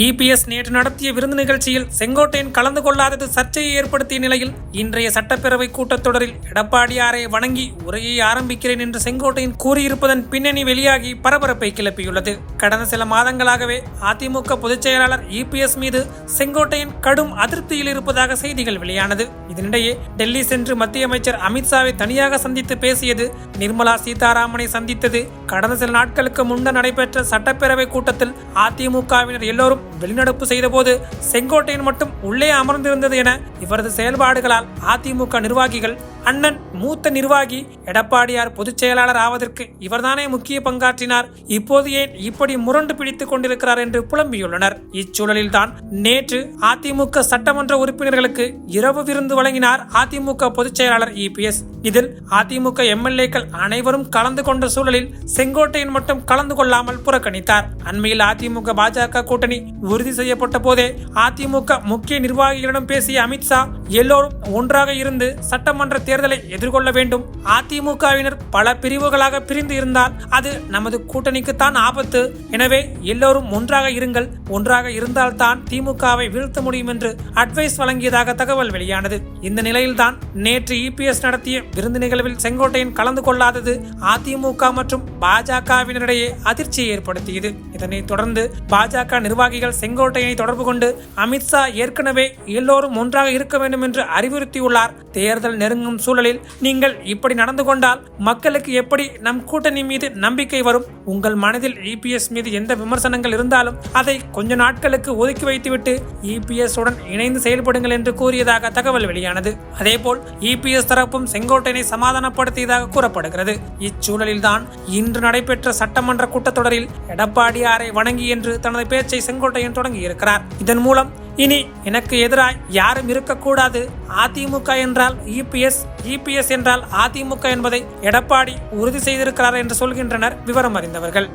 EPS நேற்று நடத்திய விருந்து நிகழ்ச்சியில் செங்கோட்டையன் கலந்து கொள்ளாதது சர்ச்சையை ஏற்படுத்திய நிலையில் இன்றைய சட்டப்பேரவை கூட்டத்தொடரில் எடப்பாடியாரை வணங்கி உரையை ஆரம்பிக்கிறேன் என்று செங்கோட்டையன் கூறியிருப்பதன் பின்னணி வெளியாகி பரபரப்பை கிளப்பியுள்ளது. கடந்த சில மாதங்களாகவே அதிமுக பொதுச் செயலாளர் இபிஎஸ் மீது செங்கோட்டையன் கடும் அதிருப்தியில் இருப்பதாக செய்திகள் வெளியானது. இதனிடையே டெல்லி சென்று மத்திய அமைச்சர் அமித்ஷாவை தனியாக சந்தித்து பேசியது நிர்மலா சீதாராமனை சந்தித்தது. கடந்த சில நாட்களுக்கு முன்னர் நடைபெற்ற சட்டப்பேரவை கூட்டத்தில் அதிமுகவினர் எல்லோரும் வெளிநடப்பு செய்தபோது செங்கோட்டையன் மட்டும் உள்ளே அமர்ந்திருந்தது என இவரது செயல்பாடுகளால் அதிமுக நிர்வாகிகள் அண்ணன் மூத்த நிர்வாகி எடப்பாடியார் பொதுச் செயலாளர் ஆவதற்கு இவர்தானே முக்கிய பங்காற்றினார். இப்போது ஏன் இப்படி முரண்டு பிடித்துக் கொண்டிருக்கிறார் என்று புலம்பியுள்ளனர். இச்சூழலில்தான் நேற்று அதிமுக சட்டமன்ற உறுப்பினர்களுக்கு இரவு விருந்து வழங்கினார் அதிமுக பொதுச் செயலாளர் இபிஎஸ் இதில் அதிமுக எம்எல்ஏக்கள் அனைவரும் கலந்து கொண்ட சூழலில் செங்கோட்டையன் மட்டும் கலந்து கொள்ளாமல் புறக்கணித்தார். அண்மையில் அதிமுக பாஜக கூட்டணி உறுதி செய்யப்பட்ட போதே அதிமுக முக்கிய நிர்வாகிகளிடம் பேசிய அமித்ஷா எல்லோரும் ஒன்றாக இருந்து சட்டமன்ற தேர்தலை எதிர்கொள்ள வேண்டும். அதிமுகவினர் பல பிரிவுகளாக பிரிந்து இருந்தால் அது நமது கூட்டணிக்குத்தான் ஆபத்து. எனவே எல்லோரும் ஒன்றாக இருங்கள். ஒன்றாக இருந்தால்தான் திமுகவை வீழ்த்த முடியும் என்று அட்வைஸ் வழங்கியதாக தகவல் வெளியானது. இந்த நிலையில்தான் நேற்று இபிஎஸ் நடத்திய விருந்து நிகழ்வில் செங்கோட்டையன் கலந்து கொள்ளாதது அதிமுக மற்றும் பாஜகவினரிடையே அதிர்ச்சியை ஏற்படுத்தியது. இதனைத் தொடர்ந்து பாஜக நிர்வாகிகள் செங்கோட்டையனை தொடர்பு கொண்டு அமித்ஷா ஏற்கனவே எல்லோரும் ஒன்றாக இருக்க வேண்டும் என்று அறிவுறுத்தியுள்ளார். தேர்தல் நெருங்கும் சூழலில் நீங்கள் இப்படி நடந்து கொண்டால் மக்களுக்கு எப்படி நம் கூட்டணி மீது நம்பிக்கை வரும்? உங்கள் மனதில் இபிஎஸ் மீது எந்த விமர்சனங்கள் இருந்தாலும் அதை கொஞ்ச நாட்களுக்கு ஒதுக்கி வைத்துவிட்டு இபிஎஸ் உடன் இணைந்து செயல்படுங்கள் என்று கூறியதாக தகவல் வெளியானது. அதேபோல் இபிஎஸ் தரப்பும் செங்கோட்டையனை சமாதானப்படுத்தியதாக கூறப்படுகிறது. இச்சூழலில்தான் இன்று நடைபெற்ற சட்டமன்ற கூட்டத்தொடரில் எடப்பாடியாரை வணங்கி என்று தனது பேச்சை செங்கோட்டையன் தொடங்கியிருக்கிறார். இதன் மூலம் இனி எனக்கு எதிராய் யாரும் இருக்கக்கூடாது. அதிமுக என்றால் இபிஎஸ் இபிஎஸ் என்றால் அதிமுக என்பதை எடப்பாடி உறுதி செய்திருக்கிறார் என்று சொல்கின்றனர் விவரம் அறிந்தவர்கள்.